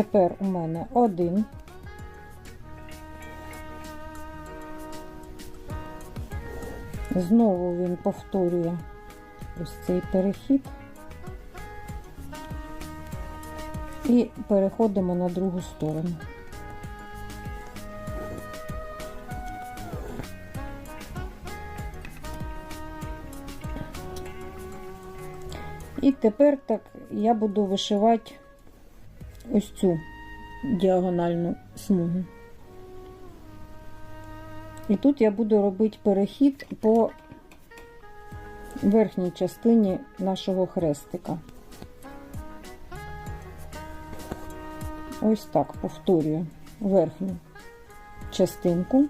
Тепер у мене один. Знову він повторює ось цей перехід. І переходимо на другу сторону. І тепер так я буду вишивати ось цю діагональну смугу. І тут я буду робити перехід по верхній частині нашого хрестика. Ось так повторюю верхню частинку.